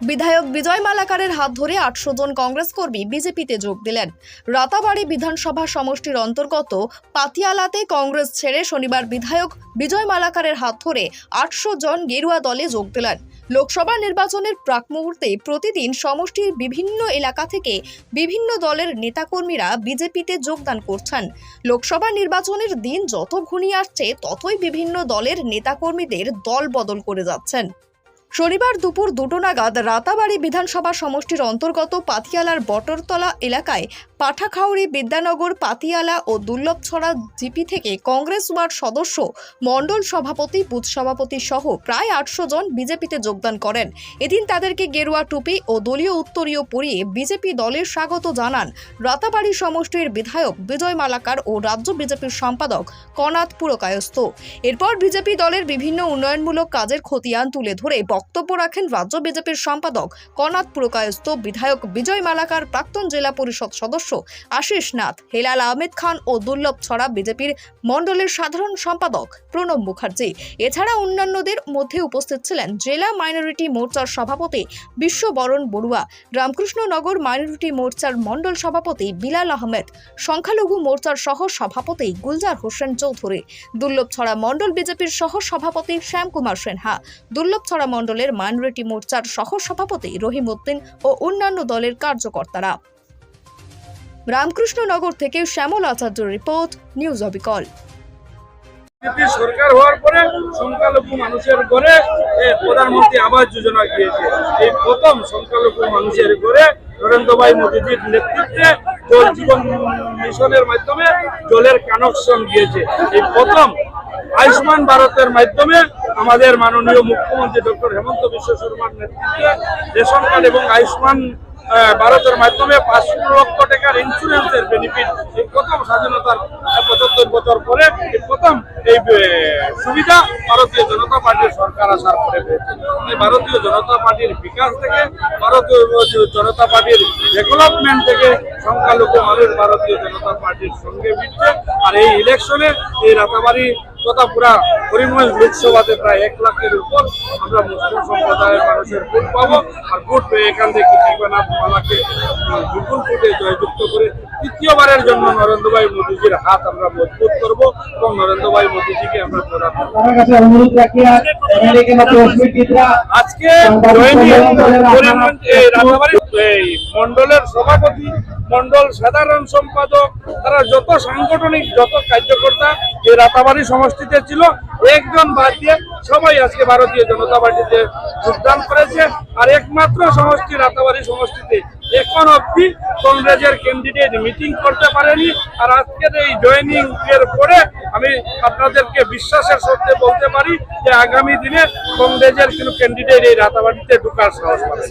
বিধায়ক বিজয় মালাকারের হাত ধরে আটশো জন কংগ্রেস কর্মী বিজেপিতে যোগ দিলেন। রাতাবাড়ি বিধানসভা সমষ্টির অন্তর্গত পাতিয়ালাতে কংগ্রেস ছেড়ে শনিবার বিধায়ক বিজয় মালাকারের হাত ধরে আটশো জন গেরুয়া দলে যোগ দিলেন। লোকসভা নির্বাচনের প্রাক মুহূর্তে প্রতিদিন সমষ্টির বিভিন্ন এলাকা থেকে বিভিন্ন দলের নেতাকর্মীরা বিজেপিতে যোগদান করছেন। লোকসভা নির্বাচনের দিন যত ঘনিয়ে আসছে, ততই বিভিন্ন দলের নেতাকর্মীদের দল বদল করে যাচ্ছেন। শনিবার দুপুর দুটো নাগাদ রাতাবাড়ি বিধানসভা সমষ্টির অন্তর্গত পাথিয়ালার বটরতলা এলাকায় পাঠাখাউড়ি বিদ্যানগর, পাতিয়ালা ও দুর্লভছড়া জিপি থেকে কংগ্রেস ওয়ার্ড সদস্য, মণ্ডল সভাপতি, বুথ সভাপতি সহ প্রায় আটশো জন বিজেপিতে যোগদান করেন। এদিন তাদেরকে গেরুয়া টুপি ও দলীয় উত্তরীয় পরিয়ে বিজেপি দলের স্বাগত জানান রাতাবাড়ি সমষ্টির বিধায়ক বিজয় মালাকার ও রাজ্য বিজেপির সম্পাদক কনাথ পুরকায়স্থ। এরপর বিজেপি দলের বিভিন্ন উন্নয়নমূলক কাজের খতিয়ান তুলে ধরে বক্তব্য রাখেন রাজ্য বিজেপির সম্পাদক কনাথ পুরকায়স্থ, বিধায়ক বিজয় মালাকার, প্রাক্তন জেলা পরিষদ সদস্য আশিস নাথ, হেলাল আহমেদ খান ও দুর্লভ ছড়া বিজেপির মণ্ডলের সাধারণ সম্পাদক প্রণব মুখার্জি। এছাড়া অন্যান্যদের মধ্যে উপস্থিত ছিলেন জেলা মাইনরিটি মোর্চার সভাপতি বিশ্ববরণ বড়ুয়া, রামকৃষ্ণনগর মাইনরিটি মোর্চার মণ্ডল সভাপতি বিলাল আহমেদ, সংখ্যালঘু মোর্চার সহ সভাপতি গুলজার হোসেন চৌধুরী দুর্লভছড়া মণ্ডল বিজেপির সহ সভাপতি শ্যামকুমার সিনহা দুর্লভছড়া মণ্ডলের মাইনরিটি মোর্চার সহ সভাপতি রহিম উদ্দিন ও অন্যান্য দলের কার্যকর্তারা। রামকৃষ্ণনগর থেকে শ্যামল আচার্য রিপোর্ট, নিউজ অবিকল। বিজেপি সরকার হওয়ার পরে সংখ্যালঘু মানুষের ঘরে প্রধানমন্ত্রী আবাস যোজনা গিয়েছে। এই প্রথম সংখ্যালঘু মানুষের ঘরে নরেন্দ্র ভাই মোদীজির নেতৃত্বে জল জীবন মিশনের মাধ্যমে জলের কানেকশন গিয়েছে। এই প্রথম আয়ুষ্মান ভারতের মাধ্যমে আমাদের মাননীয় মুখ্যমন্ত্রী ডক্টর হেমন্ত বিশ্ব শর্মার নেতৃত্বে রেশন কার্ড এবং আয়ুষ্মান ভারতের মাধ্যমে পাঁচশো লক্ষ টাকার ইন্স্যুরেন্সের বেনিফিট এই প্রথম স্বাধীনতার পঁচাত্তর বছর পরে এই প্রথম এই সুবিধা ভারতীয় জনতা পার্টির সরকার আসার পরে পেয়েছে। ভারতীয় জনতা পার্টির বিকাশ থেকে, ভারতীয় জনতা পার্টির ডেভেলপমেন্ট থেকে সংখ্যালঘু মানুষ ভারতীয় জনতা পার্টির সঙ্গে মিটছে আর এই ইলেকশনে এই রাতাবাড়ি তথা পুরা করিমগঞ্জ লোকসভাতে প্রায় এক লাখের উপর আমরা মুসলিম সম্প্রদায়ের মানুষের ভোট পাবো আর ভোট পেয়ে এখান থেকে কৃষ্ণনাথ মালাকে বিপুল ভোটে জয়যুক্ত করে তৃতীয়বারের জন্য নরেন্দ্র ভাই মোদীজির হাত আমরা মজবুত করব এবং নরেন্দ্র ভাই মোদীজিকে আমরা আজকে এই মন্ডলের সভাপতি মন্ডল সাধারণ সম্পাদক তারা যত সাংগঠনিক যত কার্যকর্তা এই রাতাবাড়ি সমষ্টিতে ছিল। একজন বাদ দিয়ে সবাই আজকে ভারতীয় জনতা পার্টিতে যোগদান করেছে। আর একমাত্র সমষ্টি, রাতাবাড়ি সমষ্টিতে এখন অবধি কংগ্রেসের ক্যান্ডিডেট মিটিং করতে পারেনি। আর আজকের এই জয়েনিং এর পরে আমি আপনাদেরকে বিশ্বাসের সত্যি বলতে পারি যে আগামী দিনে কংগ্রেসের কিন্তু ক্যান্ডিডেট এই রাতাবাড়িতে ঢুকার সাহস পাবে